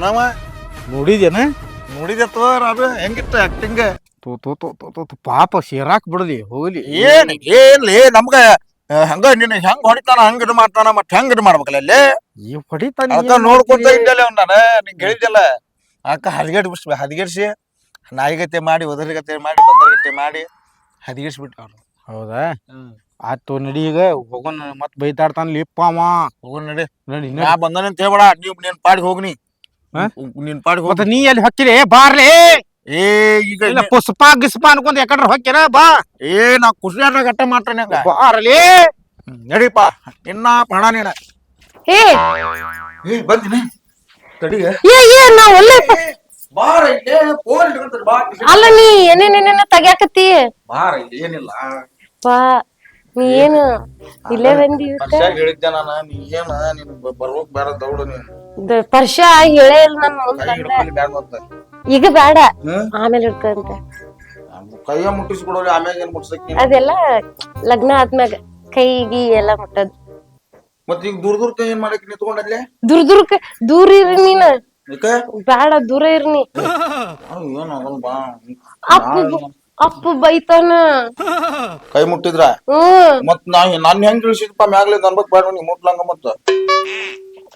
ನಾವ? ನೋಡಿದೇನ ನೋಡಿದತ್ವ ಅದು ಹೆಂಗಿತ್ತು ಆಕ್ಟಿಂಗ್ ತೋ ತೋ ತೋ ತೋ ತೋ ತೋ, ಪಾಪ ಸೇರಾಕ್ ಬಿಡಲಿ ಹೋಗ್ಲಿ. ಏನ್ ಏನ್ಲಿ ನಮ್ಗ ಆ, ಹಂಗ ನಿನ್ನ ಹೆಂಗ್ ಹೊಡಿತಾನ ಹಂಗ ಇದು ಮಾಡ್ತಾನ ಮತ್ತೆ ಹೆಂಗ್ ಇದು ಮಾಡ್ಬೇಕಲ್ಲ ಅಲ್ಲಿ ಈ ಹೊಡಿತಾನ ನೋಡ್ಕೊಂತ ಇದ್ದಲ್ಲ ಅವ್ನ ನಾನು ನಿಂಗೆ ಹೇಳಿದ್ದಲ್ಲ ಅಕ್ಕ ಹದಗೆಡ್ ಬಿಡ್ಸ್ಬೇಕು ಹದಗೆಡ್ಸಿ ನಾಯಿಗತೆ ಮಾಡಿ ಒದರಿಗತೆ ಮಾಡಿ ಬಂದರಗತೆ ಮಾಡಿ ಹದಗೆಡ್ಸ್ಬಿಟ್ಟು ಅವ್ರು ಹೌದಾ? ಆತು ನಡಿ ಈಗ ಹೋಗೋಣ ಮತ್ ಬೈತಾಡ್ತಾನ ಲಿಪ್ಪ ಅವ ಹೋಗ್ ನಡಿ. ನಡಿ ನಡಿ. ಅಂತ ಹೇಳ್ಬೇಡ ನೀವ್ ನಿನ್ ಪಾಡಿಗೆ ಹೋಗ್ನಿ? ನಿನ್ ಪಾಡ್ ಮತ್ತ ನೀ ಎಲ್ಲಿ ಹೊಕ್ಕಿರಿ? ಬಾರ್ಲಿ. ಏ ಈಗ ಇಲ್ಲ ಪುಷ್ಪ ಗಿಸ್ಪ ಅನ್ಕೊಂಡ್ ಯಾಕಂದ್ರೆ ಹೊಕ್ಕಿರ? ಬಾ. ಏ ನಾ ಖುಷಿಯಾದ ಗಟ್ಟ ಮಾಡ್ತಾನೆ ಬಾರ್ಲಿ. ನಡಿಪ ನಿನ್ನ ಪಣ ನೀನ. ಏ ಏ ಬಂದಿನಿ ತಡಿಗ. ಏ ಏ ನಾ ಒಳ್ಳೆ ಬಾರ ಇಲ್ಲೇ ಫೋನ್ ಹಿಡ್ಕೊಂತಾರೆ ಬಾ. ಅಲ್ಲ ನೀ ಏನೇನೇನೇನ ತಗ್ಯಾಕತ್ತಿ. ಬಾರ ಇಲ್ಲಿ ಏನಿಲ್ಲ. ಪಾ ನೀ ಏನು ಇಲ್ಲೇ ಬಂದಿ ಹೇಳಿದ್ದೆ ನಾನು ನೀ ಏನ ನಿನ್ ಬ- ಬೇರೆ ದೌಡು ನೀನ್. ಪರ್ಷ ಹೇಳೇ ಇಲ್ಲ ನನ್ ಮುಂದ್ ಕೈ ಬ್ಯಾಡ ಮತ್ತ ಈಗ ಬೇಡ ಹ್ಮ್? ಆಮೇಲೆ ಹಿಡ್ಕಂತ. ಕೈಯ ಮುಟ್ಟಿಸ್ಕೊಡೋರಿ ಆಮ್ಯಾಗ ಏನ್ ಮುಟ್ಸಕ್ ನೀನ್? ಅದೆಲ್ಲ ಲಗ್ನ ಆದ್ಮ್ಯಾಗ ಕೈಗಿ ಎಲ್ಲ ಮುಟ್ಟದ್. ಮತ್ ಈಗ ದೂರ ದೂರ ಕೈ ಏನ್ ಮಾಡಕ್ ನಿಂತ್ಕೊಂಡಲ್ಲೇ ದೂರ ದೂರಕ್ಕೆ ದೂರ ಇರ್ರಿ ನೀನ್. ಯಾಕ? ಬೇಡ ದೂರ ಇರ್ನಿ. ಅವ್ ಏನ್ ಆಗಲ್ಲ ಬಾ. ಅಪ್ಪ ಬ- ಅಪ್ಪು ಬೈತಾನ. ಕೈ ಮುಟ್ಟಿದ್ರ? ಹ್ಮ್. ಮತ್ ನಾ ನಾನ್ ಹೆಂಗ್ ಇಳಿಸಿದಪ್ಪ ಮ್ಯಾಗ್ಲಿ ಅನ್ಬೇಕ್ ಬೇಡ ನೀ ಮುಟ್ಲಂಗ ಮತ್ತ.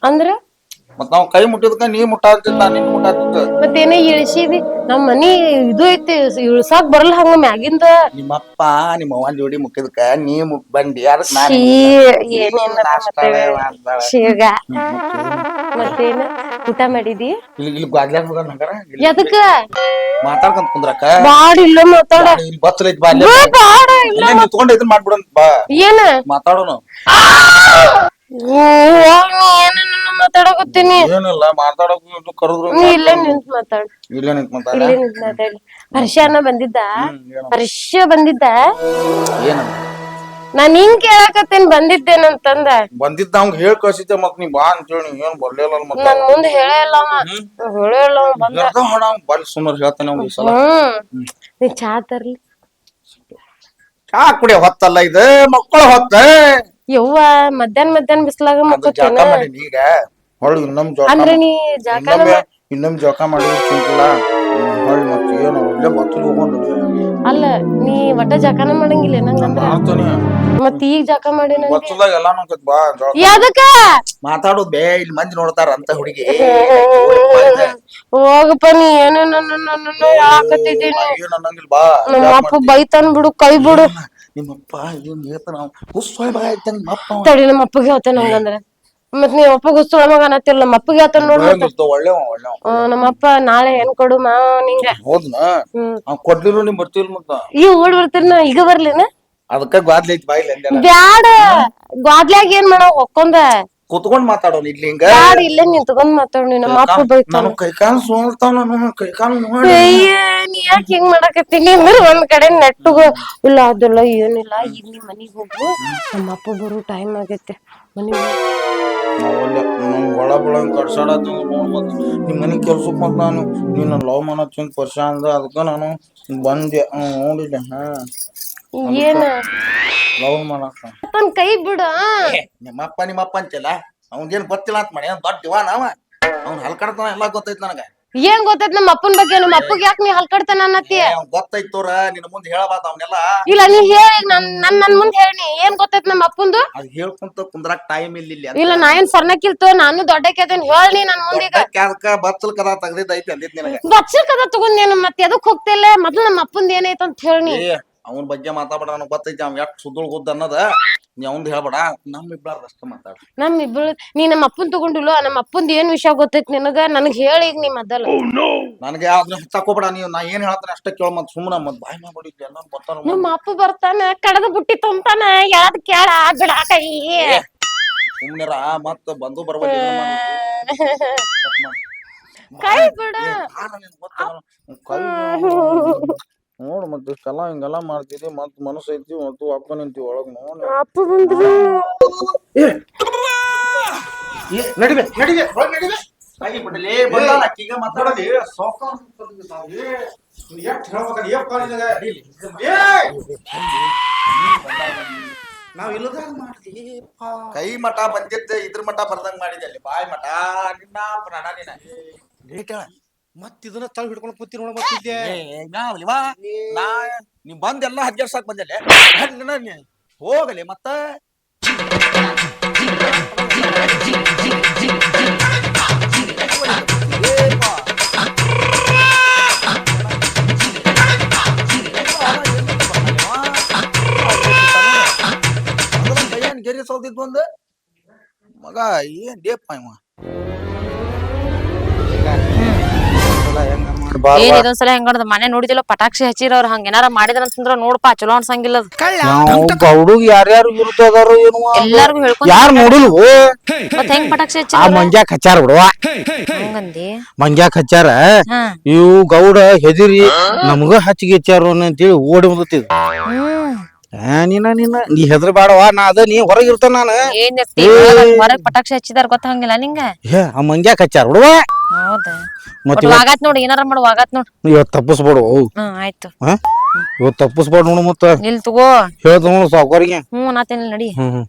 ಅಂದ್ರ? ಮತ್ ನಾವ್ ಕೈ ಮುಟ್ಟಿದ್ಕ ನೀ ಮುಟ್ಟಾತಿದ್ದ ನಾ ನಿನ್ ಮುಟ್ಟಾತಿದ್ದ ಮತ್ತೇನೇ ಇಳಿಸಿದಿ ನಮ್ ಮನಿ ಇದು ಐತಿ ಇಳ್ಸಾಕ್ ಬರಲ್ಲ ಹಂಗ ಮ್ಯಾಗಿಂದ ನಿಮ್ಮಪ್ಪ ನಿಮ್ಮ ಅವ್ವ ಜೋಡಿ ಮುಟ್ಟಿದ್ಕ ನೀ ಮುಟ್ ಬಂದಿ ಅದಕ್ ನಾನ್ ಶೀಗ ಮತ್ತೇನ ಊಟ ಮಾಡಿದಿ ಇಲ್ಲಿ ಇಲ್ಲಿ ಗ್ವಾದ್ಲಾಗ ಹೋಗೋಣ ಹಂಗಾರ ಇಲ್ಲಿ ಎದಕ್ಕ ಮಾತಾಡ್ಕೊಂತ ಕುಂದ್ರಕ್ಕ ಬಾಡ ಇಲ್ಲ ಮಾತಾಡ ಇಲ್ಲಿ ಬಚ್ಚಲ ಐತ್ ಬಾ ಅಲ್ಲೇ ಬಾ, ಬಾಡ ಇಲ್ಲ ಇಲ್ಲೇ ನಿಂತ್ಕೊಂಡ್ ಮಾಡ್ಬಿಡೋಣ ಬಾ ಏನ ಮಾತಾಡೋಣ ಏನೇನ ಮಾತಾಡಕತ್ತೀನಿ. ಏನಿಲ್ಲ ಮಾತಾಡಕ್ ಕರೆದ್ರು ನೀ ಇಲ್ಲೇ ನಿಂತ್ ಮಾತಾಡ. ಇಲ್ಲೇ ನಿಂತ್ ಮಾತಾಡ. ಇಲ್ಲೇ ನಿಂತ್ ಮಾತಾಡಿ. ಹರ್ಷನ ಬಂದಿದ್ದ? ಹರ್ಷ ಬಂದಿದ್ದ? ಏನ ನಾನ್ ಹಿಂಗ್ ಕೇಳಕತ್ತೇನ್ ಬಂದಿದ್ದೇನಂತಂದ. ಬಂದಿದ್ದ ಅವ್ ಹೇಳ್ ಕಳ್ಸಿದ್ದೆ ಮತ್ ನೀ ಬಾ ಅಂತೇಳಿ ಹೇಳಿ ಏನ್ ಬರ್ಲಿಲ್ಲ ಮತ್ತ? ನನ್ ಮುಂದ್ ಹೇಳೇ ಇಲ್ಲ ಅವ. ಹೇಳೇ ಇಲ್ಲ ಅವ ಬಂದ. ಹೊಡ ಅವ್ನ್ ಸುಮಾರು ಹೇಳ್ತಾನೆ ಅವ್ನ್ ಈ ಸಲ. ಹ್ಮ್. ನೀ ಚಾ ತರ್ಲಿ. ಚಾ ಕುಡಿಯೋ ಹೊತ್ತಲ್ಲ ಇದು ಮಕ್ಕಳ ಹೊತ್ತ. ಯವ್ವ ಮಧ್ಯಾಹ್ನ ಮಧ್ಯಾಹ್ನ ಬಿಸ್ಲಾಗ ಅದು ಮಕ್ಕೋತೇನ ಮಾಡೀನಿ ಈಗ ಹೊಳ್ಳಿ ಇನ್ನೊಮ್ ಜೋಕ ಅಂದ್ರೆ ನೀ ಜಾಕನ ಇನ್ನೊಮ್ಮೆ ಇನ್ನೊಮ್ ಜಳಕ ಮಾಡಿ ಚಿಂತಿಲ್ಲ ಹೊಳ್ಳಿ ಮತ್ತೆ ಏನು ಇಲ್ಲೇ ಬತ್ತಲು ಹೋಗೋಣ ಅಲ್ಲ ನೀ ಒಟ್ಟ ಜಾಕನ ಮಾಡಂಗಿಲ್ಲ ನಂಗಂದ್ರ ಮಾಡ್ತಾನೆ. ಮತ್ತೆ ಈಗ ಜಾಕ ಮಾಡಿ ನಂಗೆ? ಬತ್ತಲಾಗ ಎಲ್ಲಾ ನೋಡ್ಕತ್ ಬಾ ಜಳಕ ಯಾದಕ್ಕ ಮಾತಾಡೋದ್ ಬೇ ಇಲ್ಲಿ ಮಂದಿ ನೋಡ್ತಾರ ಅಂತ ಹುಡುಗಿ. ಹೋಗಪ್ಪ ನೀ ಏನೇನ ಹೇಳಾಕತ್ತಿದ್ದೀನಿ ಏನ್ ಅನ್ನಂಗಿಲ್ಲ ಬಾ ನಮ್ಮ ಅಪ್ಪ ಬೈತಾನ್ ಬಿಡು ಕೈ ಬಿಡು. ನಿಮ್ಮಪ್ಪ ಏನ್ ಹೇಳ್ತಾನ. ತಡಿ ನಮ್ಮ ಅಪ್ಪಗೆ ಹೇಳ್ತಾನ ಹಂಗಂದ್ರ. ಮತ್ ನೀವ್ ಅಪ್ಪಗ ಹುಚ್ಚುಳ ಮಗ ಅನ್ನತ್ತಿಲ್ಲ ನಮ್ಮ ಅಪ್ಪಗೆ ಆತ ನೋಡ್ ಒಳ್ಳೆ ಇತ್ತು, ಒಳ್ಳೆವ ಒಳ್ಳೆವ ಆ, ನಮ್ಮ ಅಪ್ಪ ನಾಳೆ ಏನ್ ಕೊಡು ಮಾ ನಿಂಗ. ಹೋದ್ನ? ಹ್ಮ್. ಅವ್ ಕೊಡ್ಲಿಲ್ಲ ನಿಮ್ ಬರ್ತಿಲ್ ಮತ್ತ? ಈಗ ಓಡ್ ಬರ್ತೀನ ಈಗ ಬರ್ಲಿನ? ಅದಕ್ಕ ಗ್ವಾದ್ಲಿ ಐತಿ ಬಾಯಿಲ್ ಬ್ಯಾಡ. ಗ್ವಾದ್ಲ್ಯಾಗ ಏನ್ ಮಾಡೋ ಹೊಕ್ಕೊಂದ ಕುತ್ಕೊಂಡ್ ಮಾತಾಡೋನ್ ಇಲ್ಲಿ ಹಿಂಗ? ಬ್ಯಾಡ ಇಲ್ಲೇ ನಿಂತ್ಕೊಂಡ್ ಮಾತಾಡಿ ನಮ್ಮ ಅಪ್ಪ ಬೈತಾನ. ನಾನು ಕೈ ಕಾಲು ಸೋಲ್ತಾವ ನಾನು ಕೈ ಕಾಲು ನೋಡಿ. ಅಯ್ಯ. ನೀ ಯಾಕೆ ಹಿಂಗ್ ಮಾಡಾಕತ್ತೀನಿ ಅಂದ್ರೆ ಒಂದ್ ಕಡೆ ನೆಟ್ಟು ಇಲ್ಲ ಅದಲ್ಲ ಏನಿಲ್ಲ ಈಗ ನೀ ಮನಿಗ್ ಹೋಗು. ನಮ್ಮ ಅಪ್ಪ ಬರೋ ಟೈಮ್ ಆಗೈತೆ. ಮನಿಗ್ ಒಳ ಬಳಂಗ್ ಕಡ್ಸಾಡತ್ ನಿಮ್ಮ ನಿಮ್ ಮನಿ ಕೆಲ್ಸಕ್ ಮತ್ ನಾನು. ನೀನ್ ಲವ್ ಮಾಡತ್ ಹಿಂಗ್ ವರ್ಷ ಅಂದ ಅದಕ್ಕ ನಾನು ಬಂದೆ. ನೋಡಿದೆ ಹಾ. ಏನ? ಲವ್ ಮಾಡಕ್ಕ. ಅಪ್ಪನ್ ಕೈ ಬಿಡ. ನಿಮ್ಮಪ್ಪ ನಿಮ್ಮಪ್ಪ ಅಂತಿಲ್ಲ ಏನ್ ಗೊತ್ತಿಲ್ಲ ಅಂತ ಮಾಡಿ ದೊಡ್ಡ ಇವ ನಾವ ಅವ್ನ್ ಹಲ್ಕಡ್ತಾನ ಎಲ್ಲಾ ಗೊತ್ತೈತ್ ನನಗ. ಏನ್ ಗೊತ್ತೈತ್ ನಮ್ಮ ಅಪ್ಪನ ಬಗ್ಗೆ? ನಮ್ಮ ಅಪ್ಪಗ್ ಯಾಕೆ ನೀ ಹಲ್ಕಡ್ತಾನ ಅನ್ನತ್ತಿ? ಗೊತ್ತೈತೋರ ನಿನ್ ಮುಂದೆ ಹೇಳಬಾರ್ದ ಅವನ್ನೆಲ್ಲ ಇಲ್ಲ ನೀ ಹೇಳಿ ನನ್ ನನ್ ನನ್ ಮುಂದ್ ಹೇಳಿ. ಏನ್ ಗೊತ್ತೈತ್ ನಮ್ಮ ಅಪ್ಪಂದು? ಅದ್ ಹೇಳ್ಕೊಂತ ಕುಂದ್ರಾಕ್ ಟೈಮ್ ಇಲ್ಲ ಇಲ್ಲಿ ನಾ ಏನ್ ಸರ್ನಕ್ಕಿಲ್ತು ನಾನು ದೊಡ್ಡಕ್ಕೇತೇನ್ ಹೇಳಿ ನನ್ ಮುಂದೀಗ. ಅದಕ್ಕ ಬಚ್ಚಲ್ ಕದ ತೆಗ್ದಿದ್ ಐತಿ ಅಂದಿದ್ ನಿನಗ. ಬಚ್ಚಲ್ ಕದ ತಗೊಂಡೇನು ಮತ್ತೆ ಅದಕ್ ಹೋಗ್ತಿಲ್ಲ. ಮೊದ್ಲು ನಮ್ಮ ಅಪ್ಪಂದ ಏನೈತ್ ಅಂತ ಹೇಳಿ ಅವನ್ ಬಗ್ಗೆ ಮಾತಾಡ ನನಗ್ ಗೊತ್ತೈತಿ ಅವ್ನ್ ಎಷ್ಟ್ ಸುದ್ದುಳ್ ಗುದ್ದ ಅನ್ನೋದ ನೀ ಅವ್ನ್ ಹೇಳ್ಬೇಡ. ನಮ್ ಇಬ್ಬಾರ್ದ ಅಷ್ಟ ಮಾತಾಡ. ನಮ್ ಇಬ್ಬಳು ನೀ ನಮ್ಮ ಅಪ್ಪನ್ ತಗೊಂಡಿಲ್ಲ ನಮ್ಮ ಅಪ್ಪಂದ್ ಏನ್ ವಿಷಯ ಗೊತ್ತೈತಿ ನಿನಗ? ನನಗ್ ಹೇಳಿ ಈಗ ನೀ ಮೊದಲು. ನನಗೆ ಅದನ್ನ ಹಚ್ಚಾಕೋಬೇಡ ನೀವು. ನಾ ಏನ್ ಹೇಳ್ತಾನೆ ಅಷ್ಟೇ ಕೇಳ ಮತ್ ಸುಮ್ಮನ ಮತ್ ಬಾಯ್ ಮಾಡ್ಬಿಡಿ ಎಲ್ಲ ಗೊತ್ತಾರ ನಮ್ಮ ಅಪ್ಪ ಬರ್ತಾನ ಕಡದ ಬುಟ್ಟಿ ತುಂಬ್ತಾನ ಯಾವ್ದ್ ಕೇಳ ಬಿಡ ಕೈ ಸುಮ್ಮನಿರ ಮತ್ತೆ ಬಂದು ಬರ್ಬೋದು ಕೈ ಬಿಡ. ನೋಡು ಮತ್ತೆ ಇಷ್ಟೆಲ್ಲ ಹಿಂಗೆಲ್ಲ ಮಾಡ್ತಿದ್ದಿ ಮತ್ ಮನಸ್ಸು ಐತಿ ಮತ್ತು ಅಪ್ಪ ನಿಂತಿ ಒಳಗ್ ನೋಡಿ. ಅಪ್ಪ ಬಂದ್ರು. ನಡಿವೆ ನಡಿವೆ ನಡಿವೆ ಕೈ ಬಿಡಲಿ ಬಂದಾಳ ಅಕ್ಕಿಗ ಮಾತಾಡಲಿ ನಾವ್ ಇಲ್ಲದಾಗ ಮಾಡ್ದಿ ಕೈ ಮಠ ಬಂದಿದ್ದೆ ಇದ್ರ ಮಠ ಬರ್ದಂಗ್ ಮಾಡಿದೆ ಅಲ್ಲಿ ಬಾಯ್ ಮಠ. ನಿನ್ನ ಪ್ರಾಣ ನಿನ್ನ. ಮತ್ ಇದನ್ನ ತಳ ಹಿಡ್ಕೊಂಡು ಕೂತಿ ನೋಡ ಮತ್ತಿದ್ದೆ ನಾವಲಿವಾ ನಾ ನೀ ಬಂದೆಲ್ಲ ಸಾಕ್ ಬಂದಲ್ಲೇ ಹೋಗಲಿ ಮತ್ತ ಗೆರೆ ಸೌದಿದ್ ಬಂದ ಮಗ ಏನ್ ಡೇಪ್ಪ ಇವ ಏನ್ ಇದೊಂದ್ಸಲ ಹೆಂಗದ ಮನೆ ನೋಡಿದಿಲ್ಲ ಪಟಾಕ್ಷಿ ಹಚ್ಚಿರೋರ್ ಹಂಗ ಏನಾರ ಮಾಡಿದ್ರ ಅಂತಂದ್ರ ನೋಡ್ಪಾ ಚಲೋ ಅನ್ಸಂಗಿಲ್ಲ ಹುಡುಗ ಗೌಡುಗ್ ಯಾರ್ಯಾರು ವಿರುದ್ಧ ಅದಾರು ಏನು ಎಲ್ಲಾರ್ಗು ಹೇಳ್ಕೊಂಡ್ ಯಾರು ನೋಡಿಲ್ವೋ? ಮತ್ ಹೆಂಗ್ ಪಟಾಕ್ಷಿ ಆ ಹಚ್ಚಿರ ಮಂಗ್ಯಾಕ್ ಹಚ್ಚಾರ ಬಿಡುವ. ಹಂಗಂದಿ? ಮಂಗ್ಯಾಕ್ ಹಚ್ಚಾರ ಇವು ಗೌಡ ಹೆದಿರಿ ನಮಗ ಹಚ್ಚಿಗೆ ಹಚ್ಚಾರು ಅಂತೇಳಿ ಓಡಿ ಬಂದತ್ತಿದ್ ನೀನ ನೀನ ನೀ ಹೆದ್ರ ಬೇಡವಾ ನಾ ಅದ ನೀ ಹೊರಗಿರ್ತಾನ ನಾನು. ಹೊರಗ್ ಪಟಾಕ್ಷಿ ಹಚ್ಚಿದಾರ ಗೊತ್ತಾಗಿಲ್ಲ ನಿಂಗ? ಏ ಆ ಮಂಗ್ಯಾಕ್ ಹಚ್ಚಾರ ಬಿಡುವ. ಹೌದ. ಮತ್ತೆ ಒಟ್ ವಾಗಾತ್ ನೋಡ್ ಏನಾರ ಮಾಡು ವಾಗಾತ್ ನೋಡ್. ಇವತ್ತು ತಪ್ಪಿಸ್ಬೇಡು. ಹ್ಮ್ ಆಯ್ತು. ಹಾ? ಇವತ್ ತಪ್ಪಿಸ್ಬೇಡ ನೋಡು ಮತ್ತೆ. ನಿಲ್ ತಗೋ. ಹೇಳ್ತ ನೋಡು ಸಾವ್ಕಾರಿಗೆ. ಹ್ಮ್ ನಾತೇನಿಲ್ಲ ನಡಿ. ಹ್ಮ್ ಹ್ಮ್.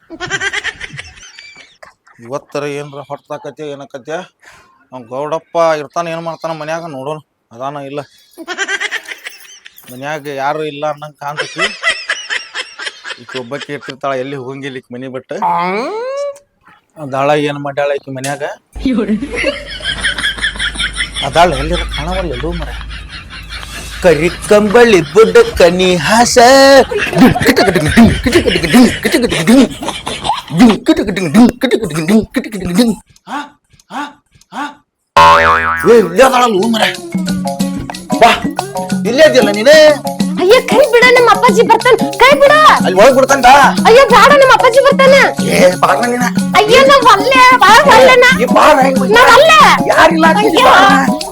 ಇವತ್ತರ ಏನ್ರ ಹೊಟ್ಟಾಕತಿ ಏನಕತ್ಯ? ಗೌಡಪ್ಪ ಇರ್ತಾನ ಏನ್ ಮಾಡ್ತಾನ ಮನ್ಯಾಗ ನೋಡೋನು ಅದಾನ ಇಲ್ಲ. ಮನ್ಯಾಗ ಯಾರು ಇಲ್ಲ ಅನ್ನಂಗ್ ಕಾಣ್ತೈತಿ. ಈಕೆ ಒಬ್ಬಕ್ಕೆ ಇರ್ತಿರ್ತಾಳ ಎಲ್ಲಿ ಹೋಗಂಗಿಲ್ಲ ಈಕಿ ಮನಿ ಬಿಟ್ಟು. ದಾಳ ಏನ್ ಮಾಡ್ಯಾಳ ಈಕಿ ಮನ್ಯಾಗ? ಅದಾಳ, ಎಲ್ಲಿರ ಕಾಣವಲ್ಲ ಎಲ್ಲೂ ಮರ. ಕರಿ ಕಂಬಳಿ ಬುಡ್ಡ ಕನಿ ಹಾಸ. ಇಲ್ಲೇ ಇದೆಯಲ್ಲ ನೀನೇ ಅಯ್ಯ ಕರಿ ಅಪ್ಪಾಜಿ ಬರ್ತಾನ ಕೈ ಬಿಡ ಅಲ್ಲಿ ಒಳಗ್ ಬಿಡ್ತಾನ ಅಯ್ಯೋ ಬೇಡ ನಮ್ಮ ಅಪ್ಪಾಜಿ ಬರ್ತಾನ ಏ ನೀನ ಅಯ್ಯ ನಾವ್ ಅಲ್ಲೇ ಬಾಳ ಅಲ್ಲೇನ ಈ? ನಾವ್ ಅಲ್ಲೇ ಯಾರಿಲ್ಲ ಅಂತ ಅಯ್ಯೋ.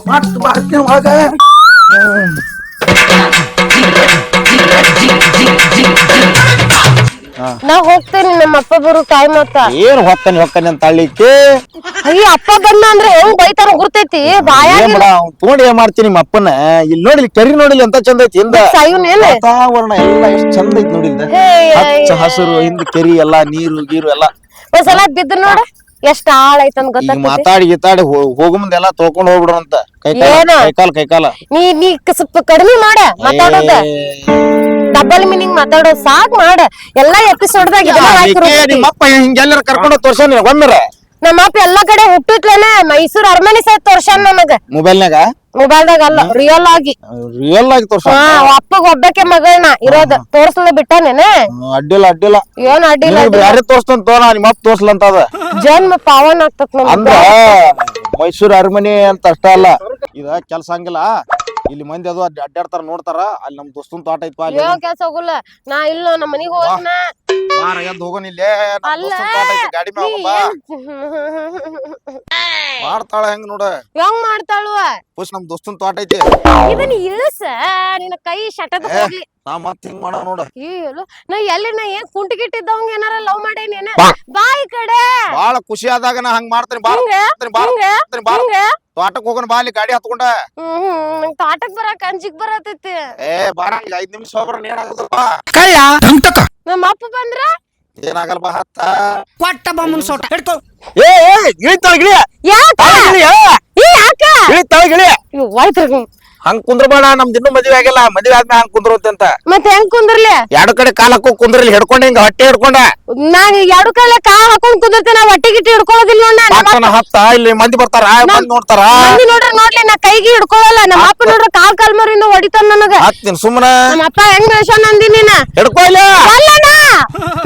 ಮತ್ ಬರ್ತೀನಿ ಒಳಗ ನಾ ಹೋಗ್ತೇನೆ ನಮ್ಮ ಅಪ್ಪ ಬರು ಟೈಮ್ ಆತ. ಏನ್ ಹೊಕ್ಕನಿ ಹೊಕ್ಕನಿ ಅಂತ ಅಳ್ಳಿಕ್ಕೆ? ಅಯ್ಯ ಅಪ್ಪ ಬಂದ ಅಂದ್ರೆ ಹೆಂಗ್ ಬೈತಾರ ಗುರ್ತೈತಿ ಬಾಯಾಗ ಏನ್ ತಗೊಂಡ್ ಏನ್ ಮಾಡ್ತೀನಿ ನಿಮ್ಮ ಅಪ್ಪನ? ಇಲ್ಲಿ ನೋಡಿ ಕರಿ ನೋಡಿಲಿ ಎಂತ ಚಂದ ಐತಿ ಹಿಂದ? ಸಾಯುನೇನ ವಾತಾವರಣ ಎಲ್ಲ ಎಷ್ಟ್ ಚಂದ ಐತಿ ನೋಡಿ ಇಲ್ಲಿ. ಹಚ್ಚ ಹಸಿರು ಹಿಂದ ಕೆರಿ ಎಲ್ಲಾ ನೀರು ಗೀರು ಎಲ್ಲ. ಒಂದ್ಸಲ ಬಿದ್ದ ನೋಡ ಎಷ್ಟ್ ಆಳ ಈಗ ಗೊತ್ತಾಗ್ತೈತಿ. ಮಾತಾಡಿ ಗೀತಾಡಿ ಹೋಗೋ ಮುಂದೆ ಎಲ್ಲಾ ತೊಳ್ಕೊಂಡ್ ಹೋಗ್ಬಿಡೋಣ ಕೈಕಾಲ ಏನು? ಕೈಕಾಲ ಕೈಕಾಲ ನೀ ನೀ ಸ್ವಲ್ಪ ಕಡಿಮೆ ಮಾಡ ಮಾತಾಡೋದ. ಡಬಲ್ ಮೀನಿಂಗ್ ಮಾತಾಡೋ ಸಾಕ್ ಮಾಡ. ಎಲ್ಲಾ ಎಪಿಸೋಡ್ದಾಗ ಇದನ್ನ ಹಾಕಿ ನಿಮ್ಮಪ್ಪ ಹಿಂಗೆಲ್ಲರ ಕರ್ಕೊಂಡು ತೋರ್ಸೋಣ ಒಮ್ಮೆರ. ನಮ್ಮ ಅಪ್ಪ ಎಲ್ಲಾ ಕಡೆ ಹುಟ್ಟಿತ್ಲೇನೆ ಮೈಸೂರ್ ಅರಮನೆ ಸಹಿತ ತೋರ್ಸಾನ ನನಗ. ಮೊಬೈಲ್ ದಾಗ ಅಲ್ಲ ರಿಯಲ್ ಆಗಿ. ರಿಯಲ್ ಆಗಿ ತೋರ್ಸ. ಹಾ ಅಪ್ಪಗ ಒಬ್ಬಕ್ಕೆ ಮಗಳನ್ನ ಇರೋದ. ತೋರ್ಸಲ ಬಿಟ್ಟಾನೇನೆ? ಅಡ್ಡಿಲ್ಲ ಅಡ್ಡಿಲ್ಲ. ಏನ್ ಅಡ್ಡಿಲ್ಲ ಯಾರು ತೋರ್ಸ್ತಂತ ತೋ ನಾ ನಿಮ್ಮ ಅಪ್ಪ ತೋರ್ಸ್ಲಂತ ಅದ. ಜನ್ಮ ಪಾವನ ಆಗ್ತತ್ ಅಂದ್ರ ಮೈಸೂರು ಅರಮನೆ ಅಂತ ಅಷ್ಟ ಅಲ್ಲ. ಇದ ಕೆಲ್ಸ ಹಂಗಿಲ್ಲ. ಇಲ್ಲಿ ಮಂದಿ ಅದು ಅಡ್ಡ- ಅಡ್ಡಾಡ್ತಾರ ನೋಡ್ತಾರ. ಅಲ್ಲಿ ನಮ್ ದೋಸ್ತನ್ ತೋಟ ಐತ್ ಅಲ್ಲಿ ಯಾವ ಕೆಲ್ಸ ಹೋಗಲ್ಲ? ನಾ ಇಲ್ಲ ನಮ್ಮ ಮನಿಗ್ ಹೋಗ್ನ. ಮಾರ ಎದ್ದು ಹೋಗೋಣ ಇಲ್ಲೇ. ನಮ್ ಅಲ್ಲ ದೋಸ್ತನ್ ತೋಟ ಐತಿ ಗಾಡಿ ನೀ ಮ್ಯಾಗ ಬಾ. ಏನ್- ಮಾಡ್ತಾಳ ಹೆಂಗ್ ನೋಡ. ಹೆಂಗ್ ಮಾಡ್ತಾಳು? ಪುಷ್ ನಮ್ ದೋಸ್ತನ್ ತೋಟ ಐತಿ. ಇದನ್ನ ಇಳಿಸ. ನಿನ್ನ ಕೈ ಶಟದ ಏ. ಹೋಗ್ಲಿ. ನಾ ಮತ್ ಹಿಂಗ್ ಮಾಡ ನೋಡ. ನಾ ಎಲ್ಲಿ ನಾ ಏನ್ ಕುಂಟಿಗಿಟ್ಟಿದ್ದವಂಗ ಏನಾರ ಲವ್ ಮಾಡೇನೇನ ಬಾ. ಬಾ ಈ ಕಡೆ. ಬಾಳ ಖುಷಿ ಆದಾಗ ನಾ ಹಂಗ್ ಮಾಡ್ತೇನೆ ಬಾಳ ಹಿಂಗ? ಮಾಡ್ತೇನೆ ಬಾಳ ಹಿಂಗ? ಮಾಡ್ತೇನೆ ಬಾಳ ಹಿಂಗ? ತೋಟಕ್ ಹೋಗೋಣ ಬಾ ಅಲ್ಲಿ ಗಾಡಿ ಹತ್ಕೊಂಡ. ಹ್ಮ್ ತೋಟಕ್ ಬರಾಕ ಅಂಜಿಗ್ ಬರತೈತಿ. ಏ ಬಾರ ಈಗ ಐದ್ ನಿಮಿಷ ಹೋಗ್ರ ಏನಾಗತ್ತಪ್ಪ ನಮ್ಮ ಅಪ್ಪ ಬಂದ್ರ? ಏನಾಗಲ್ಲ ಬಾ ಹತ್ತ. ಕೊಟ್ಟ ಬೊಮ್ಮನ್ ಸೋಟ ಹಿಡ್ಕೊ. ಏ ಏ ಇಳಿ ತಳಗಿಳಿ. ಯಾಕ? ಈ ಯಾಕ? ಇಳಿತಾಳ ಗಿಳಿಯ ಇವ್ ಒಯ್ತ್ರ ಹಂಗ್ ಕುಂದ್ರಬೇಡ ನಮ್ದು ಇನ್ನೂ ಮದ್ವೆ ಆಗಿಲ್ಲ. ಮದ್ವೆ ಆದ್ಮೇಲೆ ಹಂಗ್ ಕುಂದ್ರು ಅಂತ ಮತ್ತೆ ಹೆಂಗ್ ಕುಂದ್ರಲಿ? ಎರಡು ಕಡೆ ಕಾಲ್ ಹಾಕೋ ಕುಂದ್ರಲ್ಲಿ ಹಿಡ್ಕೊಂಡ್ ಹಿಂಗ ಹೊಟ್ಟೆ ಹಿಡ್ಕೊಂಡ. ನಾನ್ ಎರಡು ಕೈಲ ಕಾಲ್ ಹಾಕೊಂಡ್ ಕುಂದಿರ್ತೇನೆ ಹೊಟ್ಟೆ ಗಿಟ್ಟಿ ಹಿಡ್ಕೊಳ್ಳೋದಿಲ್ಲ ನೋಡ್ ಹತ್ತ ಇಲ್ಲಿ ಮಂದಿ ಬರ್ತಾರ ನೋಡ್ತಾರ. ಮಂದಿ ನೋಡ್ರಿ ನೋಡ್ಲಿ ನಾ ಕೈಗೆ ಹಿಡ್ಕೊಳಲ್ಲ ನಮ್ಮ ಅಪ್ಪ ನೋಡ್ರಿ ಕಾಲ್ ಕಾಲ್ ಮರಿಂದ ಹೊಡಿತಾನ ನನಗ. ಹತ್ತಿನ ಸುಮ್ಮನ ನಮ್ಮ ಅಪ್ಪ ಹೆಂಗ್ ಬೆಳ್ಸಾನ ಅಂದಿ ನೀನ? ಹಿಡ್ಕೊ ಇಲ್ಲ. ಅಲ್ಲಣ್ಣ.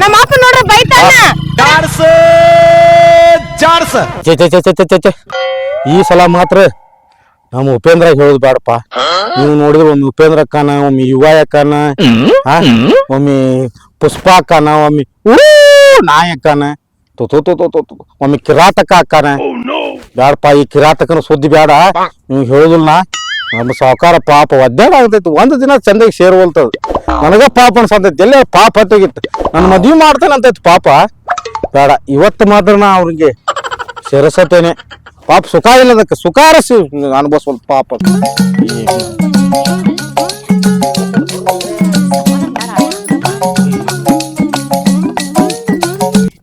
ನಮ್ಮ ಅಪ್ಪ ನೋಡ್ರಿ ಬೈತಾನ. ಚೆ ಚೇ ಚೆ ಚೆ ಚೆ ಚೆ ಚೆ. ಈ ಸಲ ಮಾತ್ರ ನಮ್ಮ ಉಪೇಂದ್ರ ಹೇಳೋದು ಬೇಡಪ್ಪ. ನೀವು ನೋಡಿದ್ರೆ ಒಮ್ಮೆ ಉಪೇಂದ್ರ ಅಕ್ಕನ, ಒಮ್ಮೆ ಯುವ ಅಕ್ಕನ? ಒಮ್ಮೆ ಪುಷ್ಪ ಅಕ್ಕನ, ಒಮ್ಮೆ ನಾಯಕನ. ಒಮ್ಮೆ ಕಿರಾತಕ ಅಕ್ಕನ. ಬ್ಯಾಡಪ್ಪ, ಈ ಕಿರಾತಕನ ಸುದ್ದಿ ಬೇಡ ನೀವು ಹೇಳುದಿಲ್ಲ ನಮ್ಮ ಸಾವುಕಾರ ಪಾಪ ಒದ್ದಾಡ ಆಗ್ತೈತಿ. ಒಂದು ದಿನ ಚಂದಾಗಿ ಸೇರ್ವಲ್ತದ ನನಗ ಪಾಪ ಅನ್ಸತೈತಿ. ಎಲ್ಲೇ ಪಾಪ ಹತ್ತೋಗಿತ್ತು ನನ್ನ ಮದ್ವಿ ಮಾಡ್ತಾನೆ ಅಂತೈತಿ ಪಾಪ. ಬೇಡ, ಇವತ್ತು ಮಾತ್ರ ನಾ ಅವ್ರಿಗೆ ಸೇರಿಸತ್ತೇನೆ. ಪಾಪ ಸುಖ ಇಲ್ಲ ಅದಕ್ಕೆ ಸುಖಾರ ಪಾಪ.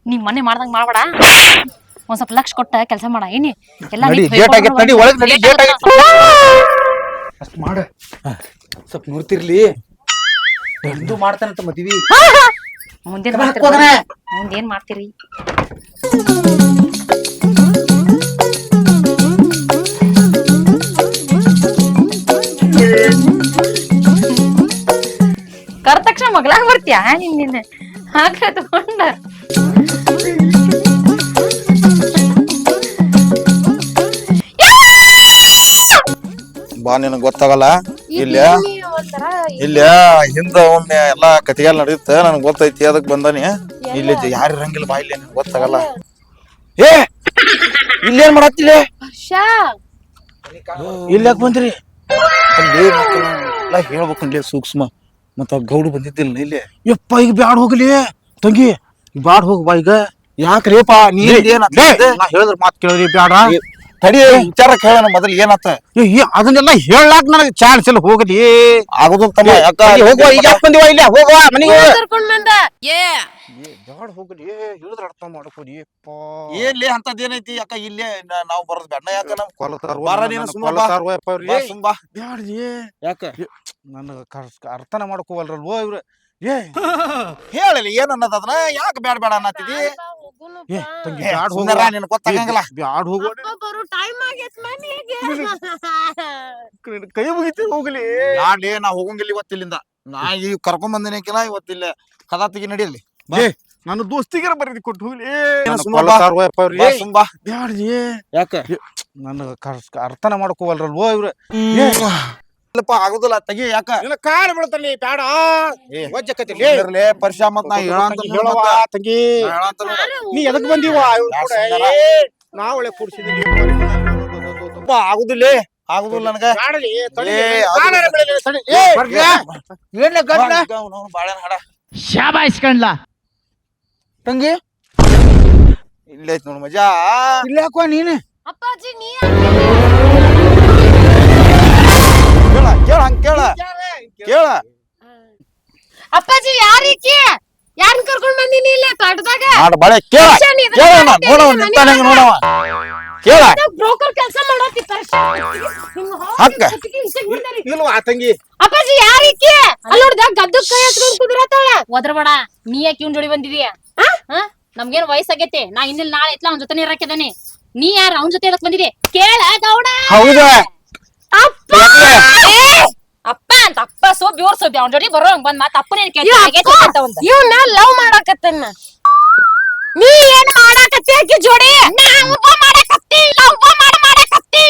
ಪಾಪ ಮನೆ ಮಾಡ್ದಂಗ್ ಮಾಡ್ಬೇಡ. ಒಂದ್ ಸ್ವಲ್ಪ ಲಕ್ಷ ಕೊಟ್ಟ ಕೆಲಸ ಮಾಡ. ಏನಿ? ಎಲ್ಲ ನಡಿ ಡೇಟ್ ಆಗೈತೆ ನಡಿ ಒಳಗ್ ನಡಿ ಡೇಟ್ ಆಗೈತೆ. ಅಷ್ಟ್ ಮಾಡ. ಸ್ವಲ್ಪ ನೋಡ್ತಿರ್ಲಿ ಎಂದು ಮಾಡ್ತಾನಂತ ಮದ್ವಿ. ಮುಂದೇನ್ ಮಾಡ್ತೀರಿ. ಮುಂದೇನ್ ಮಾಡ್ತೀರಿ? ಮಗಳಾಗ ನಿನ್ನೆ ನಿನ್ ನಿನ್ನ ತಗೊಂಡ ಬಾ ನಿನಗ್ ಗೊತ್ತಾಗಲ್ಲ? ಇಲ್ಲ ಇಲ್ಲ ಹಿಂದ ಒಮ್ಮೆ ಎಲ್ಲಾ ಕತಿಗಾಲ್ ನಡೆಯುತ್ತೆ ನನಗ್ ಗೊತ್ತೈತಿ ಅದಕ್ ಬಂದಾನಿ. ಇಲ್ಲಿ ಯಾರು ಇರಂಗಿಲ್ಲ ಬಾ ಇಲ್ಲಿ ನಿನಗ್ ಗೊತ್ತಾಗಲ್ಲ. ಏ! ಇಲ್ಲೇನ್ ಮಾಡತ್ತಿಲ್ಲ ಇಲ್ಲ ಯಾಕೆ ಬಂದ್ರಿ? ಎಲ್ಲ ಸೂಕ್ಷ್ಮ. ಮತ್ತ ಗೌಡ ಬಂದಿದ್ದಿಲ್ಲ ಇಲ್ಲಿ? ಯಪ್ಪ ಈಗ ಬ್ಯಾಡ್ ಹೋಗ್ಲಿ. ತಂಗಿ ಬ್ಯಾಡ್ ಹೋಗ ಬಾ ಈಗ. ಯಾಕ್ರಿಪ್ಪ ನೀ ಏನ್ ಲೇ, ನಾ ಹೇಳಿದ್ರ ಮಾತ್ ಕೇಳ್ರಿ ಬ್ಯಾಡ. ತಡಿ ವಿಚಾರ ಕೇಳೋಣ ಮೊದಲು ಏನಾತ? ಏ, ಏ, ಅದನ್ನೆಲ್ಲ ಹೇಳಾಕ್ ನನಗೆ ಚಾನ್ಸ್ ಇಲ್ಲ ಹೋಗಲಿ. ಆಗೋದು ತಮ್ಮ ಯಾಕ ಹೋಗುವ ಈಗ ಬಂದಿವ ಇಲ್ಲ? ಹೋಗುವ ಮನೆಗೆ ಬಂದ. ಬ್ಯಾಡ್ ಹೋಗಲಿ ಹೇಳಿದ್ರ ಅರ್ಥ ಮಾಡ್ಕೊಡಿ ಏನ್ಲಿ ಅಂತದ್ ಏನೈತಿ? ಯಾಕ ಇಲ್ಲೇ ನಾವು ಬರೋದ್ ಬೇಡ ಯಾಕ ನಮ್ ಬಾರ ನೀನು ಸುಮ್ಮ ಬಾ. ಬಾ, ಬ್ಯಾಡ್ರಿ. ಯಾಕ? ನನಗ ಅರ್ಥನ ಮಾಡ್ಕೋವಲ್ರಲ್ವೋ ಇವ್ರ? ಏ ಹೇಳಲಿ ಏನ್ ಅನ್ನದ ಅದನ್ನ? ಯಾಕ ಬ್ಯಾಡ ಬೇಡ ಅನ್ನತ್ತಿದಿ? ಏ ತಂಗಿ ಏ, ಬ್ಯಾಡ್ ನಿನಗ್ ಗೊತ್ತಾಗಂಗಿಲ್ಲ. ಬ್ಯಾಡ್ ಹೋಗುವ ಬರೋ ಟೈಮ್ ಆಗೈತ್ ಮನೆಗೆ ಕೈ ಮುಗಿತಿ ಹೋಗ್ಲಿ. ಯಾಡ್ಲಿ ನಾ ಹೋಗಂಗಿಲ್ಲ ಇವತ್ತಿಲ್ಲಿಂದ ನಾ ಈ ಕರ್ಕೊಂಡ್ ಬಂದಿನಕಿಲ್ಲ ಇವತ್ತಿಲ್ಲ ಕದಾ ತೆಗಿ ನಡಿಯಲ್ಲಿ. ಏ ನನ್ನ ದೋಸ್ತಿಗೆ ಬರೀದಿ ಕೊಟ್ಟು ಹೋಗ್ಲಿ. ನನ್ನ ನನ್ಗ ಬಾ. ಅರ್ಥನ ಸುಮ್ ಬಾ. ಯಾಕ? ನನಗ ಅರ್ಥನ ಮಾಡ್ಕೋವಲ್ರಲ್ವೋ ಇವ್ರ? ಇಲ್ಲಪ್ಪ ಆಗುದಿಲ್ಲ. ತೆಗಿ ಯಾಕ? ನಿನ್ನ ಕಾರ ಬೀಳ್ತಲ್ಲಿ ಬ್ಯಾಡ. ಏ, ವಜ್ಜಕತಿ ಇರ್ಲಿ ಪರಿಶ್ರಮ ಮತ್ ನಾ ಹೇಳಂತ ಹೇಳವ ತಂಗಿ. ನಾ ಹೇಳಂತ ನೀ ಎದಕ್ ಬಂದಿವ? ನಾ ಒಳ್ಳೆ ಆಗುದಿಲ್ಲ ಆಗುದಿಲ್ಲ ನನಗ. ಏನ್ಲೆ? ಬಾಳೆನ್ ಹಾಡ ತಂಗಿ? ನೋಡು ಮಜಾ. ಇಲ್ಲ ನೀನು. ಅಪ್ಪಾಜಿ ನೀ ಕೇಳ ಕೇಳ ಹಂಗ ಕೇಳ. ಕೇಳ. ಅಪ್ಪಾಜಿ ಯಾರೀಕಿ? ಯಾರನ್ ಕರ್ಕೊಂಡ್ ಬಂದಿನಿ ಇಲ್ಲ ತೋಟದಾಗ? ಮಾಡ ಬಳೆ ಕೇಳ. ಕೇಳ ನೋಡವ ನಿಂತಾನೆ ನೋಡವ ಕೇಳ. ಬ್ರೋಕರ್ ಕೆಲಸ ಮಾಡತ್ತಿ ಹಕ್ಕ. ಇಲ್ವಾ ತಂಗಿ? ಅಪ್ಪಾಜಿ ಯಾರೀಕಿ? ಅಲ್ಲಿ ನೋಡ್ದ ಗದ್ದು ಕೈ ಹತ್ಕೊಂಡ್ ಕುದುರತಾಳ. ಒದ್ರಬೇಡ ನೀ ಯಾಕೆ ಇವ್ನ ಜೋಡಿ ಬಂದಿದೀಯ ಹಾ? ನಮ್ಗೇನ್ ವಯಸ್ಸಾಗೈತಿ? ನಾ ಇನ್ನಿಲ್ ನಾಳೆ ಎತ್ಲ ಅವ್ನ ಜೊತೆ ಇರಕ್ಕಿದಾನೆ ನೀ ಯಾರ ಅವ್ನ ಜೊತೆ ಎದಕ್ ಬಂದಿದೆ? ಕೇಳ ಗೌಡ. ಹೌದ. ಅಪ್ಪ! ಅಪ್ಪ ಅಂತ ಅಪ್ಪ ಸೋಬಿ ಓರ್ ಸೋಬಿ ಅವ್ನ ಜೋಡಿ ಬರೋ ಬಂದ್ ಮತ್ತ ಅಪ್ಪನೇನ್ ಕೇಳ್ತಾ ಒಂದ. ಇವ್ನ ಲವ್ ಮಾಡಾಕತ್ತನ್ನ ನೀ. ಏನ್ ಮಾಡಾಕತ್ತಿ ಆಕಿ ಜೋಡಿ? ಮಾಡಕತ್ತಿ ಲವ್ ಮಾಡ ಮಾಡಾಕತ್ತೀ.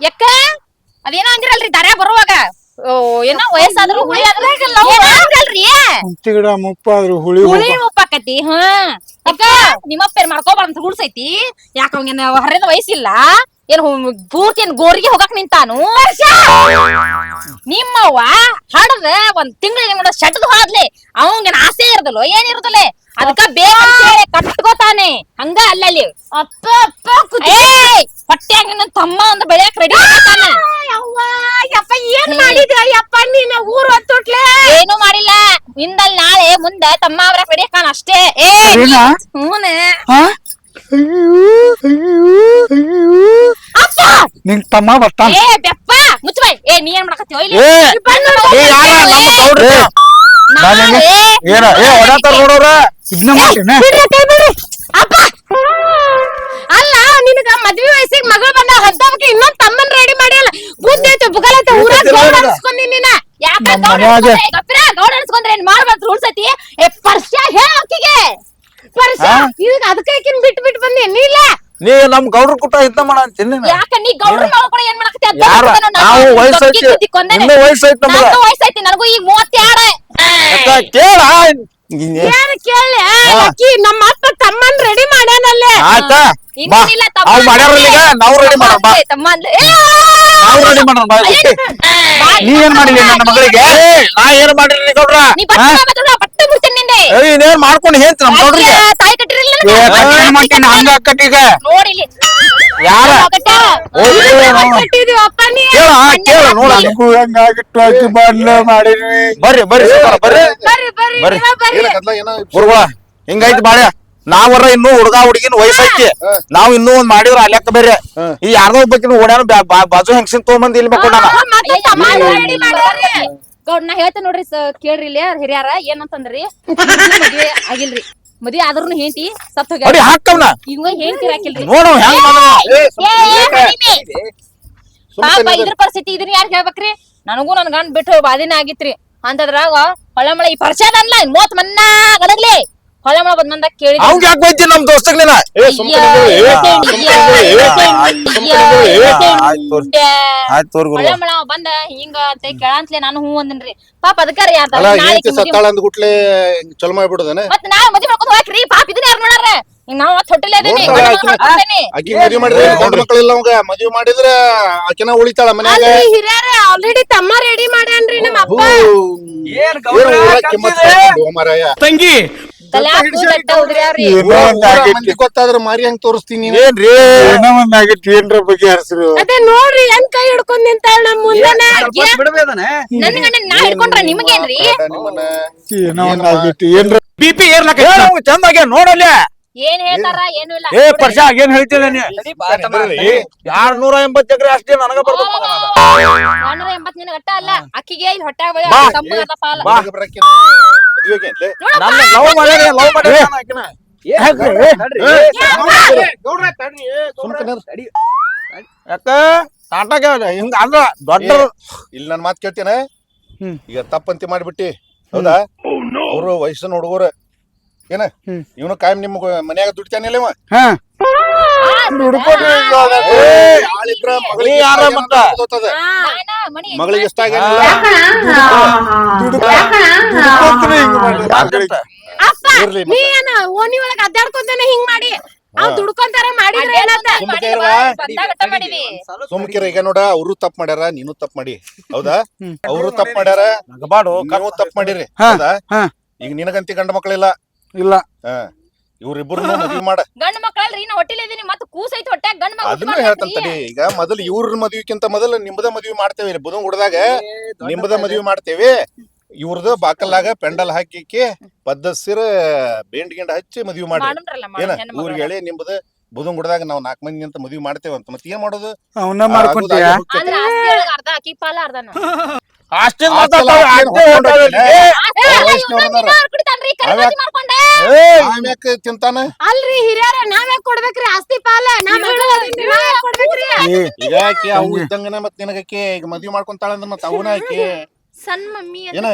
ಯಾಕ? ಅದೇನೋ ಅಂದಿರಲ್ರಿ ದಾರ್ಯ ಬರುವಾಗ. ಓ ಏನೋ ವಯಸ್ಸಾದ್ರು ಹುಳಿ ಅಂದ್ರಲ್ರಿ. ಗಿಡ ಮುಪ್ಪಾದ್ರು ಹುಳಿ ಹುಳಿ ಉಪ್ಪಾಕತಿ ಹಾ. ಯಾಕ? ನಿಮ್ಮಪ್ಪೇರ್ ಮಾಡ್ಕೋಬಾರ್ದು ರೂಲ್ಸ್ ಐತಿ ಯಾಕ ಅವ್ನ ಹರಿದ ವಯಸ್ಸಿಲ್ಲ? ಏನ್ ಪೂರ್ತಿ ಏನ್ ಗೋರಿಗೆ ಹೋಗಕ್ ನಿಂತಾನು? ನಿಮ್ಮವ್ವ ಹಡದ ಒಂದ್ ತಿಂಗಳಿಗೆ ನೋಡ ಶಟದ್ ಹೋದ್ಲಿ. ಅವಂಗೇನ್ ಆಸೆ ಇರದಲ್ಲ ಏನ್ ಇರದಲ್ಲ ಅದಕ್ಕ ಬೇರೆ ಕಟ್ಕೋತಾನೆ. ಹಂಗ ಅಲ್ಲಲ್ಲಿ ಅಪ್ಪ ಅಪ್ಪ ಹೊಟ್ಯಾಗ ನನ್ನ ತಮ್ಮ ಅಂತ ಬೆಳೆಯಕ್ ರೆಡಿ ಯವ್ವ ಯಪ್ಪ ಏನ್ ಮಾಡಿದ್ಯ ಯಪ್ಪ ನೀನ ಊರ್ ಹೊತ್ತುಟ್ಲೆ? ಏನು ಮಾಡಿಲ್ಲ. ಹಿಂದಲ್ ನಾಳೆ ಮುಂದೆ ತಮ್ಮ ಅವ್ರ ರೆಡಿ ಕಾಣ ಅಷ್ಟೇ. ಏ ಹ್ಞೂನೆ ನಿನ್ ತಮ್ಮ ಬರ್ತಾನ. ಏ ಬೆಪ್ಪ ಮುಚ್ಚಬೈ ಏ ನೀ ಏನ್ ಮಾಡಕತ್ತೀವ ಇಲ್ಲಿ ಏ ಏ ಯಾರ ನಮ್ಮ ಗೌಡ್ರ? ನಾಳೆ ಏನ ಏ ಹೊಡತಾರ ನೋಡೋರ? ಇದನ್ನ ಮಾಡ್ತೇನೆ? ಬಿಡ್ರಿ ಕೈ ಬಿಡ್ರಿ. ಅಪ್ಪ. ಅಲ್ಲ ನಿನಗ ಮದ್ವಿ ವಯಸ್ಸಿಗೆ ಮಗಳು ಬಂದ ಹದ್ದವಕ್ಕೆ ಇನ್ನೊಂದ್ ತಮ್ಮನ್ ರೆಡಿ ಮಾಡಿಲ್ಲ ಬುದ್ಧಿ ಐತೆ ಊರ ಊರಾಗ ಐತೆ ಗೌಡ ಅನ್ಸ್ಕೊಂಡಿ ನೀನ. ಯಾಕ ನಮ್ಮ ಗೌಡ ಮನ್ಯಾಗ- ಅನ್ಸ್ಕೊಂಡ್ರೆ, ಗೌಡ ಏನ್ ಮಾಡ್ಬಾರ್ದು? ರೂಲ್ಸ್ ಐತಿ? ಏ ಹೇಳ ಆಕಿಗೆ ಪರ್ಸ ಈಗ ಅದಕ್ಕೆ ಆಕಿನ್ ಬಿಟ್ಟು ಬಿಟ್ ಬಂದಿ? ನೀಲ ನೀ ನಮ್ ಗೌಡ್ರ ಕುಟ ಇದ್ದ ಮಾಡ ಅಂತೀನಿ ಯಾಕ ನೀ ಗೌಡ್ರ ಮಾಡ್ಕೊಂಡು ಏನ್ ಮಾಡಕತ್ತಿ? ಯಾರ? ನಾವು ವಯಸ್ಸೈತಿ ದೊಡ್ಡ ಕಿತ್ತಿ ಕೊಂದೇನೆ. ಇನ್ನೂ ವಯಸ್ಸೈತಿ ನಮಗ. ವಯಸ್ಸೈತಿ ನನಗೂ ಈಗ ಮೂವತ್ತೆರಡು ಯಾಕ? ಕೇಳ. ಏನ್ ಕೇಳಿ ಅಕ್ಕಿ ನಮ್ಮ ಅಪ್ಪ ತಮ್ಮನ್ ರೆಡಿ ಮಾಡ್ಯಾನಲ್ಲೇ. ಆಯ್ತಾ ಇನ್ನೇನಿಲ್ಲ ತಮ್ಮ ಅವ್. ಈಗ ನಾವು ರೆಡಿ ಮಾಡೋಣ ಬಾ ತಮ್ಮ ಅಂದ್ಲೆ. ಏ, ನಾವು ರೆಡಿ ಮಾಡೋಣ ಬಾ ಬಾ, ನೀ ಏನ್ ಮಾಡಿದಿ ನನ್ನ ಮಗಳಿಗೆ ಏ, ನಾ ಏನ್ ಮಾಡಿರಿ ಗೌಡ್ರ ನೀ ನಿಂದೆ ಏ ಮಾಡ್ಕೊಂಡು ಹೇಳ್ತಿ ನಮ್ ಗೌಡ್ರಿಗೆ ಅಯ್ಯ, ತಾಯಿ ಕಟ್ಟಿರಲಿಲ್ಲ ಏ, ನನಗೆ. ಏನ್ ಮಾಡ್ತೀನಿ ಹಂಗ ಅಕ್ಕಟ್ಟಿಗ ನೋಡಿ ಇಲ್ಲಿ ಯಾರ ಕಟ್ಟ್ಯಾಳ. ಹೋಗ್ಲಿ ನಾವು. ಕಟ್ಟಿದೀವಿ ಅಪ್ಪ ನೀ ಕೇಳ ಕೇಳ ನೋಡ ಹಂಗಾಗಿಟ್ಟು ಆಕಿ ಬಾಡ್ಲ ಮಾಡಿದ್ವಿ ಬರ್ರಿ ಬರ್ರಿ ಬರ್ರಿ ಬರ್ರಿ ಬರ್ರಿ ಬರ್ರಿ. ನೀವ ಬರ್ರಿ ಗುರುಗಳ ಹಿಂಗೈತಿ ಬಾಳ್ಯ ನಾವರ ಇನ್ನು ಹುಡುಗ ಹುಡುಗಿನ ವಯಸ್ಸೈತಿ. ನಾವ್ ಇನ್ನೂ ಒಂದ್ ಮಾಡಿದ್ರ ಅಲ್ಯಾಕ ಬೇರೆ. ಈ ಯಾರ್ದೋ ಒಬ್ಬಕಿನ ಓಡ್ಯಾನ ಬಾಜು ಹೆಂಗ್ಸಿನ್ ತಗೊಂಬಂದ್ ಇಲ್ಲಿ ಮಕ್ಕೊಂಡಾನ? ಗೌಡ್ ನಾ ಹೇಳ್ತೇನೆ ನೋಡ್ರಿ ಕೇಳ್ರಿ ಇಲ್ಲಿ ಹಿರಿಯಾರ ಏನಂತಂದ್ರಿ? ಮದ್ವೆ ಆಗಿಲ್ರಿ. ಮದ್ವೆ ಆದ್ರೂ ಹೆಂಡತಿ ಸತ್ ಹೋಗ್ಯಾರ ಹಾಕವ್ನ ಹೆಂಡತಿ ಹಾಕಿಲ್ರಿ ನೋಡು ಹೆಂಗ್. ಪಾಪ ಇದ್ರ ಪರಿಸ್ಥಿತಿ ಇದನ್ನ ಯಾರು ಹೇಳ್ಬೇಕ್ರಿ? ನನಗೂ ನನ್ ಗಂಡ್ ಬಿಟ್ಟು ಬಾದಿನ ಆಗಿತ್ರಿ. ಅಂತದ್ರಾಗ ಹೊಳಮಳ ಈ ಪರಿಚಯ ಅನ್ಲ ಮೂವತ್ ಮನ್ನ ಗಣಗ್ಲಿ ಹೊಳಮಳ ಬಂದ್ ಮಂದಾಗ ಕೇಳಿ ಅವ್ನ್ ಯಾಕೆ ಬೈತಿ ನಮ್ ದೋಸ್ತಗ್ ನೀನ? ಆಯ್ತು ತೋರ್ ಗುರು. ಹೊಳಮಳ ಬಂದ ಹಿಂಗ ಅಂತ ಕೇಳಂತ್ಲೆ ನಾನು ಹೂ ಅಂದನ್ರಿ. ಪಾಪ ಅದಕ್ಕಾರ ಯಾರ್ದ ಅಲ್ಲ ನಾಳೆ ಹೆಂಡತಿ ಸತ್ತಾಳ ಅಂದ್ಗುಟ್ಲೆ ಚಲೋ ಮಾಡ್ಬಿಡುದನ? ಮತ್ ನಾವ್ ಮದ್ವೆ ಮಾಡ್ಕೊಂಡ್ ಹೋಗ್ರಿ ಪಾಪ ಇದನ್ನ ಯಾರು ನೋಡಾರ? ಈಗ ನಾವ್ ಹೊಟ್ಟೆಲೆ ಗಂಡ. ಮಕ್ಳ್ ಹಾಕ್ತೇನಿ. ಮದ್ವಿ ಮಾಡಿದ್ರೆ ದೊಡ್ಡ ಮಕ್ಕಳಿಲ್ಲ ಅವಂಗ. ಮದ್ವಿ ಮಾಡಿದ್ರ ಆಕಿನ ಉಳಿತಾಳ ಮನ್ಯಾಗ. ಹಿರಿಯರ ಆಲ್ರೆಡಿ ತಮ್ಮ ರೆಡಿ ಮಾಡ್ಯಾನ್ರಿ ನಮ್ಮ ಅಪ್ಪ ಏನ್ ಕೊಡ್ತಾನ್ರಿ ತಂಗಿ. ಏನೋ ಒಂದ್ ಆಗೈತಿ. ಮಂದಿ ಗೊತ್ತಾದ್ರ ಮಾರಿ ಹೆಂಗ್ ತೋರಿಸ್ತೀನಿ ನೀನು. ಏನ್ರಿ? ಏನೋ ಒಂದ್ ಆಗೈತಿ ಏನ್ರ ಬಗ್ಗೆ ಹರ್ಸ್ರು ಅದೇ ನೋಡ್ರಿ ಹೆಂಗ್ ಕೈ ಹಿಡ್ಕೊಂಡ್ ನಿಂತಾಳ ನಮ್ ಮುಂದೆನೆ. ನನ್ ಗಂಡ ನಾ ಹಿಡ್ಕೊಂಡ್ರ ನಿಮಗೇನ್ರಿ ಬೇಡ ನಿಮ್ಮನ್ನ. ಏನೋ ಒಂದ್ ಆಗೈತಿ ಏನ್ರ ಬಿ ಪಿ ಏರ್ಲಕ ಚಂದಾಗೆ ನೋಡಲ್ಲ. ಏನ್ ಹೇಳ್ತಾರ ಏನು ಇಲ್ಲ. ಏ ಪರ್ಷ ಏನ್ ಹೇಳ್ತಿಲ್ಲ ನೀ ಯಾರ್ ನೂರ ಎಂಬತ್ ಎಕರೆ ಅಷ್ಟೇ ನನಗ ಬರ್ಬೇಕು ನಾನೂರ ಎಂಬತ್ ನಿನಗ ಅಟ್ಟ ಅಲ್ಲ. ಅಕ್ಕಿಗೆ ಇಲ್ಲಿ ಹೊಟ್ಟಾಗ ಬಾ. ನನ್ನ ಲವ್ ಮಾಡ್ಯಾರ ಲವ್ ಮಾಡ್ಯಾರ ಆಕಿನ. ಯಾಕ? ಟಾಟಾಗೆ ಹಿಂಗ ಅಲ್ಲ ದೊಡ್ಡ ಇಲ್ಲಿ ನನ್ ಮಾತ್ ಕೇಳ್ತೇನೆ. ಈಗ ತಪ್ಪಂತಿ ಮಾಡಿಬಿಟ್ಟಿ. ಹೌದಾ? ಅವರು ವಯಸ್ಸಿನ ಹುಡುಗರು. ಏನ? ಇವನು ಕಾಯಂ ನಿಮ್ ಮನ್ಯಾಗ ದುಡ್ತಾನಿಲ್ಲ ಇವ? ಹಾ. ಮಗಳಿಗೆ ಇರ್ಲಿ ನೀ ಏನ ಓಣಿ ಒಳಗ ಅಡ್ಡಾಡ್ಕೊಂತಾನೆ ಹಿಂಗ್ ಮಾಡಿ. ಅವ್ ದುಡ್ಕೊಂತಾರ ಮಾಡಿದ್ರ ಏನಂತ? ಸುಮ್ಕಿರ ಈಗ ನೋಡ ಅವರು ತಪ್ಪು ಮಾಡ್ಯಾರ ನೀನು ತಪ್ಪು ಮಾಡಿ. ಹೌದಾ? ಅವರು ತಪ್ಪು ಮಾಡ್ಯಾರ ನಗಬಾಡು ನೀವು ತಪ್ಪು ಮಾಡಿರಿ. ಹೌದಾ. ಈಗ ನಿನಗಂತಿ ಗಂಡ ಮಕ್ಕಳಿಲ್ಲ ಇಲ್ಲ. ಹಾ ಇವ್ರಿಬ್ರು ಮದ್ವಿ ಮಾಡ. ಗಂಡ ಮಕ್ಕಳಲ್ರಿ ನಾ ಹೊಟ್ಟಿಲ್ ಇದೀನಿ ಮತ್ತ ಕೂಸೈತಿ ಹೊಟ್ಯಾಗ ಗಂಡ ಅದನ್ನ ಹೇಳ್ತಂತಡಿ ಈಗ ಮೊದಲು ಇವ್ರ ಮದ್ವಿಕ್ಕಿಂತ ಮೊದಲು ನಿಮ್ದ ಮದ್ವಿ ಮಾಡ್ತೇವೆ ಇಲ್ಲಿ ಬುಧನ್ ಹುಡ್ದಾಗ ನಿಮ್ದ ಮದ್ವಿ ಮಾಡ್ತೇವಿ. ಇವ್ರದ ಬಾಕಲ್ಲಾಗ ಪೆಂಡಲ್ ಹಾಕಿಕ್ಕಿ ಪದ್ದಸಿರ ಬೇಂಡ್ ಗಿಂಡ್ ಹಚ್ಚಿ ಮದ್ವಿ ಮಾಡಿ ಏನ ಊರಿಗೆ ಹೇಳಿ ನಿಮ್ದ ಬುಧನ್ ಗುಡದಾಗ ನಾವ್ ನಾಲ್ಕ್ ಮಂದಿ ಅಂತ ಮದ್ವಿ ಮಾಡ್ತೇವೆ ಅಂತ ಮತ್ತೆ ಏನ್ ಮಾಡೋದು? ಅವನ್ನ ಮಾಡ್ಕೊಂತೀಯ? ಅರ್ಧ ಅಕ್ಕಿ ಪಾಲ ಅರ್ಧನ. ಅಷ್ಟೇ ಮಾತಾಡ್ತಾವ ಅಷ್ಟೇ ಆಮ್ಯಾಕ್ ತಿಂತಾನ? ಅಲ್ರಿ ಹಿರಿಯರ ನಾವೇ ಕೊಡ್ಬೇಕ್ರಿ? ಆಸ್ತಿ ಪಾಲ ಈಗ ಆಕಿ ಅವು ಇದ್ದಂಗನ ಮತ್ ನಿನಗಕ್ಕೆ? ಈಗ ಮದ್ವಿ ಮಾಡ್ಕೊಂತಾಳ ಅಂದ್ರ ಮತ್ ಅವನ ಆಕಿ? ಸಣ್ಣ ಮಮ್ಮಿ ಏನ?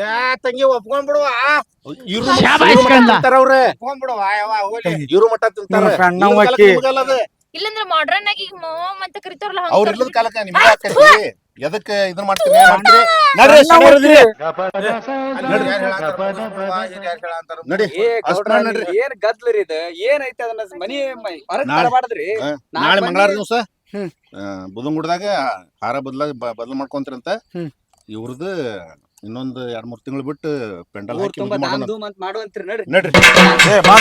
ಯಾ ತಂಗಿ ಒಪ್ಕೊಂಡ್ಬಿಡುವ. ಇವ್ರು ಇವ್ರು ಮಠ ತಿಂತಾರ ಅವ್ರ ಇವ್ರು ಮಠ ತಿಂತಾರ. ನನ್ನ ಇಲ್ಲಂದ್ರ ಮಾಡ್ರನ್ ಆಗಿ ಈಗ ಮಾಮ್ ಅಂತ ಕರಿತಾರಲ್ಲ ಅವ್ರ. ಇಲ್ಲದ ಕಾಲಕ್ಕ ನಿಮ್ಗೆ ಆಕೈತಿ ಎದಕ್ ಇದನ್ನ ಮಾಡ್ತೀರಿ? ಏನ್ ಮಾಡ್ತೀರಿ? ನಡ್ರಿ? ನಡಿ ಏ ಅಷ್ಟ್ ಗೌಡ್ರ ಮಾಡ್ ನಡ್ರಿ ಏನ್ ಗದ್ಲರಿ ಇದು? ಏನೈತೆ ಅದನ್ನ ಮನಿ ಹೊರಗ್ ನಾಳೆ- ತರಬಾರ್ದ್ರಿ ಹಾ, ನಾಳೆ ಮಂಗಳವಾರ ದಿವಸ? ಹ್ಮ್. ಹಾರ ಬದ್ಲ ಬದಲ್ ಮಾಡ್ಕೊಂತೀರಂತ? ಹ್ಮ್. ಇವ್ರದ್ದು ಇನ್ನೊಂದು ಎರಡು ಮೂರು ತಿಂಗಳು ಬಿಟ್ಟು ಪೆಂಡಲ್ ಊರ್ ತುಂಬಾ ದಾಂದು ಮತ್ ಏ ಬಾ